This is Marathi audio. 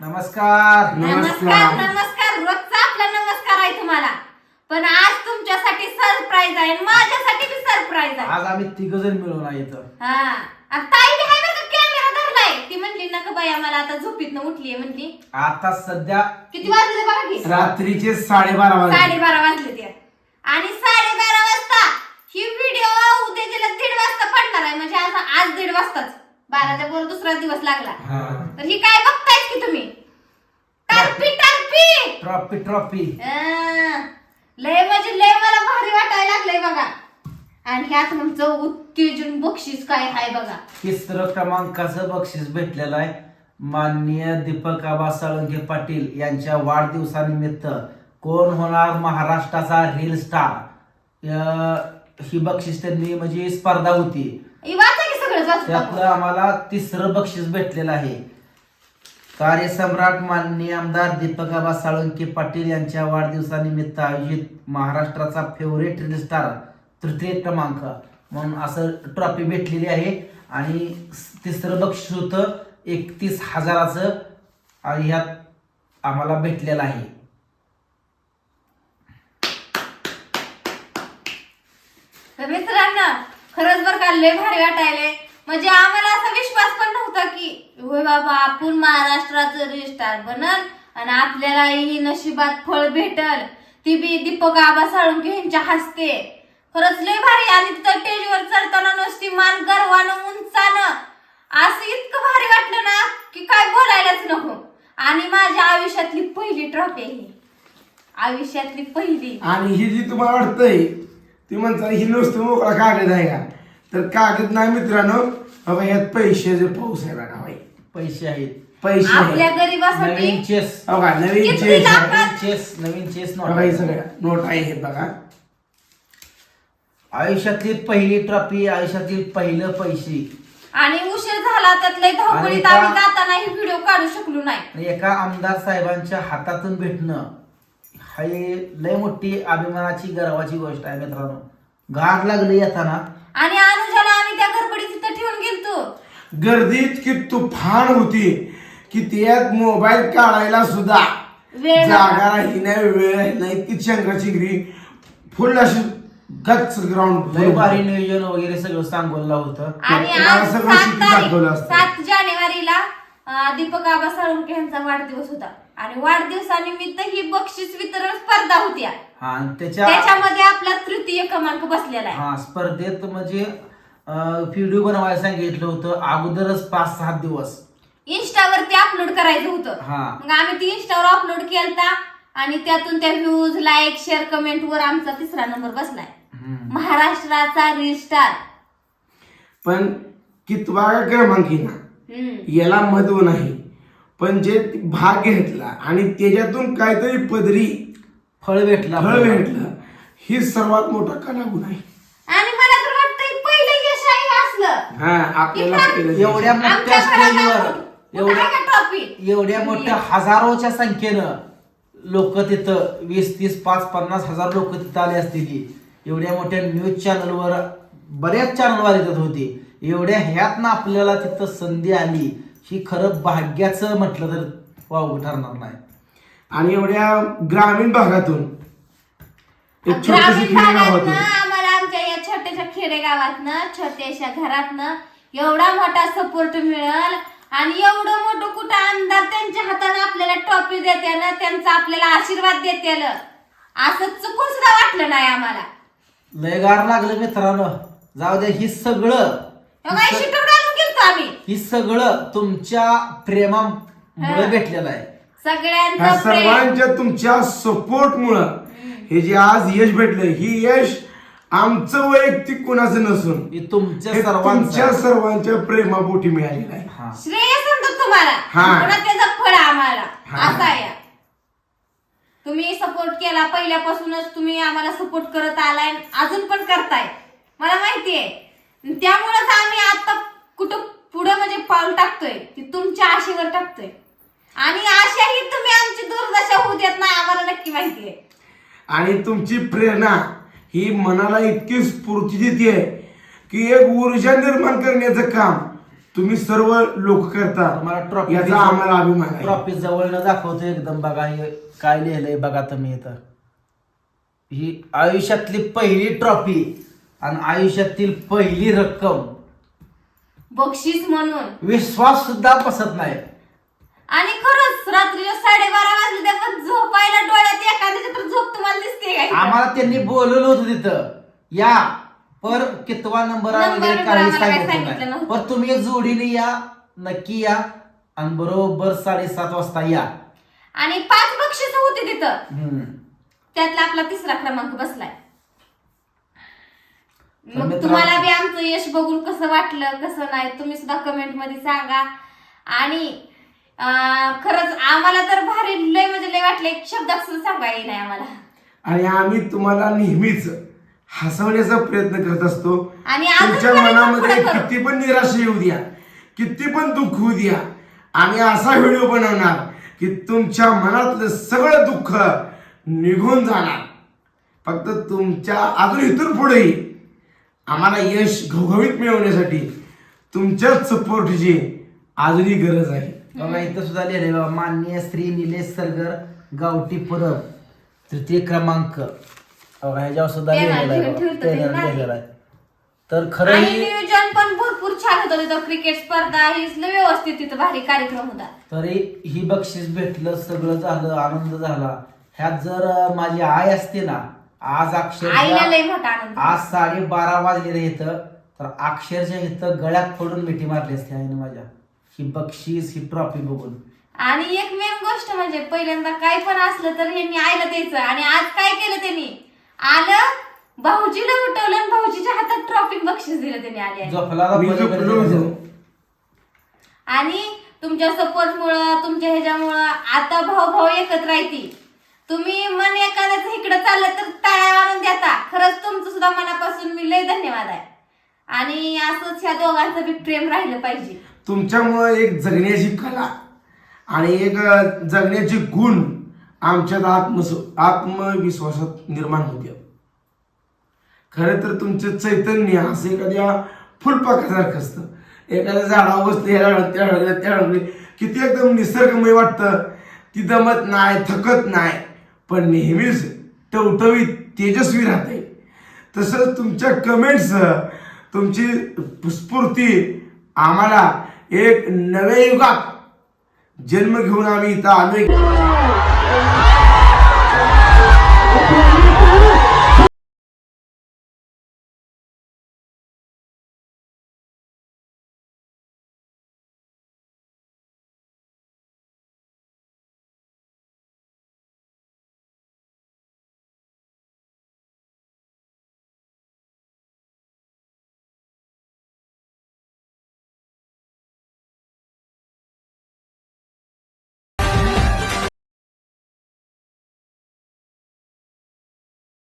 नमस्कार. नमस्कार नमस्कार रोजचा आपला नमस्कार आहे तुम्हाला. पण आज तुमच्यासाठी सरप्राईज आहे आणि माझ्यासाठी बी सरप्राईज आहे. आज आम्ही तिघ जण मिळून आहे इथं. हा. आणि ताई बी आहे बरं का कॅमेरा धरलाय. ती म्हणली नका बाई आम्हाला आता झोपीतनं उठलीये म्हणली. आता सध्या किती वाजले बघा की? रात्रीचे साडेबारा वाजले. साडेबारा वाजले ते. आणि साडेबारा वाजता ही व्हिडिओ उद्या गेला दीड वाजता पडणार आहे. म्हणजे आज आज दीड वाजताच. बाराच्या बरोबर दुसरा दिवस लागला. हा. तर ही काय बघतायत की तुम्ही टारपी टारपी ट्रॉफी ट्रॉफी लय म्हणजे लय मला भारी वाटायला लागलंय बघा. आणि ह्यात तुमचं उत्तेजन बक्षीस काय आहे बघा. तिसरं क्रमांकाचं बक्षीस भेटलेलं आहे. माननीय दीपक आबा साळुंखे पाटील यांच्या वाढदिवसानिमित्त कोण होणार महाराष्ट्राचा रील स्टार ही बक्षीस त्यांनी म्हणजे स्पर्धा होती. वाचा की सगळं त्यातलं आम्हाला तिसरं बक्षीस भेटलेलं आहे. कार्यसम्राट माननीय आमदार दीपक आबा साळुंके पाटील यांच्या वाढदिवसानिमित्त आयोजित महाराष्ट्राचा फेवरेट रील स्टार तृतीय क्रमांक म्हणून असं ट्रॉफी भेटलेली आहे. आणि तिसरं बक्षीस होतं एकतीस हजाराचं आणि ह्यात आम्हाला भेटलेलं आहे. खरंच बरं का लय भारी वाटायलंय. म्हणजे आम्हाला असा विश्वास पण नव्हता की होय बाबा आपण महाराष्ट्राचं रजिस्टार बनल आणि आपल्याला ही नशिबात फळ भेटल. ती बी दीपक आबा साळुंके यांच्या हस्ते. खरंच लय भारी. आणि तिथं स्टेजवर चढताना नुसती मान गर्वानं उंचानं. असं इतकं भारी वाटलं ना की काय बोलायलाच नको. आणि माझ्या आयुष्यातली पहिली ट्रॉफी आहे ही. आयुष्यातली पहिली. आणि ही जी तुम्हाला वाटतंय ती म्हणता ही नुसतं मोकळा कागद आहे का? तर कागद नाही मित्रांनो. बघा यात पैशाचे पाऊस आहे बघा बाई. पैसे आहेत. पैसे आपल्या आहे गरिबासाठी नवीन चेस बघा नवीन किती चेस आहे. चेस नवीन चेस नोट बघा हे सगळ्या नोट आहे हे बघा. आयुष्यातली पहिली ट्रॉफी आयुष्यातील पहिलं पैसे. आणि उशीर झाला त्यात लय धावपळीत आणि आम्ही का- जाताना ही व्हिडिओ काढू शकलो नाही. आणि एका आमदार साहेबांच्या हातातून भेटणं ही लय मोठी अभिमानाची गर्वाची गोष्ट आहे मित्रांनो. गार लागली येताना. आणि अनुजाला आम्ही त्या गडबडीत तिथं ठेवून गेलतो गर्दी इतकी तुफान होती की त्यात मोबाईल काढायला सुद्धा वेळ जागा. राही नाही वेळ राही नाही इतकी चंद्राची फुल अशी गच्च ग्राउंड लय भारी नियोजन वगैरे सगळं सांगोलला होतं. आणि आज सगळं सात शिकून तारीख दाखवलं असतं. सात जानेवारीला अं, दीपक आबा साळुंके यांचा वाढदिवस होता. आणि वाढदिवसानिमित्त ही बक्षीस वितरण स्पर्धा हा आणि त्याच्या त्याच्यामध्ये आपला तृतीय क्रमांक बसलेला आहे. हा स्पर्धेत म्हणजे व्हिडिओ बनवायला सांगितलं होतं अगोदरच पाच सहा दिवस. इन्स्टावरती अपलोड करायचं होतं. हा. मग आम्ही ती इन्स्टावर अपलोड केलता आणि त्यातून त्या व्ह्यूज लाईक शेअर कमेंट वर आमचा तिसरा नंबर बसलाय. हम्म. महाराष्ट्राचा रील स्टार पण कितवा क्रमांक ना हम्म. याला महत्त्व नाही. पण जे भाग घेतला आणि त्याच्यातून काहीतरी पदरी फळ भेटला फळ भेटलं ही सर्वात मोठा कलागुण आहे. आणि मला तर वाटतं पहिलं यश आहे असलं हा आपल्याला एवढ्या आमच्या मोठ्या स्टेजवर एवढ्या मोठ्या हजारोच्या संख्येनं लोक तिथं वीस तीस पाच पन्नास हजार लोक तिथं आले असतील एवढ्या मोठ्या न्यूज चॅनलवर बऱ्याच चॅनलवर येत होते. एवढ्या ह्यातनं आपल्याला तिथं संधी आली ही खरं भाग्याचं म्हटलं तर वाव ठरणार नाही. आणि एवढ्या ग्रामीण भागातून एक छोटीशी होतं. खेडेगावातनं छोट्याशा घरातनं एवढा मोठा सपोर्ट मिळेल आणि एवढं मोठं कुठं आमदार त्यांच्या हाताने आपल्याला ट्रॉफी देत्याल त्यांचा आपल्याला आशीर्वाद देत्याल असं चुकून सुद्धा वाटलं नाही आम्हाला. लय गार लागलं मित्रांनो. जाऊ द्या ही सगळं ही स- शिटून घालून गेलतो आम्ही? ही सगळं तुमच्या प्रेमामुळे भेटलेलं आहे. ह्या सगळ्यांचं प्रेम. सर्वांच्या तुमच्या सपोर्ट मुळे हे जे आज यश भेटलं ही यश आमचं वैयक्तिक कुणाचं नसून ही तुमच्या हे सर्वांचं तुमच्या आहे. सर्वांच्या प्रेमापोटी मिळालेलं आहे. हा. श्रेय समजत तुम्हाला? हा. पुन्हा त्याचं फळ आम्हाला. हा. असं आहे. तुम्ही सपोर्ट केला पहिल्यापासूनच तुम्ही आम्हाला सपोर्ट करत आलाय अजून पण करताय. मला माहितीये त्यामुळेच आम्ही आता कुठं पुढं म्हणजे पाऊल टाकतोय की तुमच्या आशेवर टाकतोय. आणि आशाही तुम्ही आमची दुर्दशा होऊ देत नाही आम्हाला नक्की माहितीये आणि तुमची प्रेरणा ही मनाला इतकी स्फूर्ती देते की एक ऊर्जा निर्माण करण्याचं काम तुम्ही सर्व लोक करता. तुम्हाला ट्रॉफी याचा आम्हाला अभिमान आहे. ट्रॉफी जवळनं दाखवतो एकदम बघा हे काय लिहिलंय बघा तुम्ही इथं. ही आयुष्यातली पहिली ट्रॉफी आणि आयुष्यातील पहिली रक्कम. बक्षीस म्हणून. विश्वास सुद्धा बसत नाही. आणि खरंच रात्री साडेबारा वाजले त्या पण झोपायला डोळ्यात एखाद्याची तर झोप तुम्हाला दिसते? आम्हाला त्यांनी बोलवलं होतं तिथं या पर कितवा नंबर आहे नंबर वगैरे वगैरे काही आम्हाला काही सांगितलं सांगितलं नाही नव्हतं. पण तुम्ही जोडीने या नक्की या आणि बरोबर साडेसात वाजता या आणि पाच बक्षीस होती तिथं हम्म. त्यातला आपला तिसरा क्रमांक बसलाय तर मग मित्रांनो- तुम्हाला बी आमचं यश बघून कसं वाटलं कसं नाही तुम्ही सुद्धा कमेंटमध्ये सांगा आणि खरंच आम्हाला तर भारी लय म्हणजे लय वाटलं. सुद्धा सांगा नाही आम्हाला. आणि आम्ही तुम्हाला नेहमीच हसवण्याचा प्रयत्न करत असतो. आणि तुमच्या मनामध्ये पुढे. किती पण निराशा येऊ द्या किती पण दुःख होऊ द्या आम्ही असा व्हिडिओ बनवणार की तुमच्या मनातलं सगळं दुःख निघून जाणार. फक्त तुमच्या अजून इथून पुढेही आम्हाला यश घवघवीत मिळवण्यासाठी तुमच्याच सपोर्टची अजूनही गरज आहे. बघा इथं सुद्धा लिहिलंय बघा माननीय श्री निलेश सरगर गावठी परब तृतीय क्रमांक. बघा ह्याच्यावर सुद्धा लिहिलेलं आहे ठेवून बघा. ठेवतं ते Banner भारी. लिहिलेलं आहे. तर खरं आणि ही- नियोजन पण भरपूर छान होतं तिथं क्रिकेट स्पर्धा ही लय व्यवस्थित तिथं भारी कार्यक्रम होता. तरी ही बक्षीस भेटलं सगळं झालं आनंद झाला. ह्यात जर अं, माझी आई असते ना आज आईला अक्षर लय मोठा आनंद आज साडे बारा वाजलेले इथं तर अक्षरशः इथं गळ्यात पडून मिठी मारली असते आईने माझ्या. ही बक्षीस ही ट्रॉफी बघून. आणि एक मेन गोष्ट म्हणजे पहिल्यांदा काय पण असलं तर यांनी आईला द्यायचं. आणि आज काय केलं त्यांनी? आलं भाऊजीला उठवलं आणि भाऊजीच्या हातात ट्रॉफी बक्षीस दिलं त्यांनी आले आले. झोपला मी झोपलो होतो. आणि तुमच्या सपोर्ट मुळे तुमच्या ह्याच्यामुळं आता भाऊ भाऊ एकत्र राहती तुम्ही मन एखाद्याचं इकडं चाललं तर टाळ्या मारून देता. खरंच तुमचं सुद्धा मनापासून मी लय धन्यवाद आहे. आणि असंच ह्या दोघांचं बी प्रेम राहिलं पाहिजे. तुमच्यामुळे एक जगण्याची कला आणि एक जगण्याचे गुण आमच्यात आत्मस आत्मविश्वासात निर्माण होते. खरं तर तुमचं चैतन्य असं एखाद्या फुलपाखरासारखं असतं. एखाद्या झाडावर बसले ह्या त्या झाडावर, त्या झाडावर, किती एकदम निसर्गमय वाटतं. ती दमत नाही थकत नाही पण नेहमीच टवटवीत तेजस्वी राहते. तसंच तुमच्या कमेंट्स तुमची स्फूर्ती आम्हाला एक नव्या युगात जन्म घेऊन आम्ही इथं आलोय.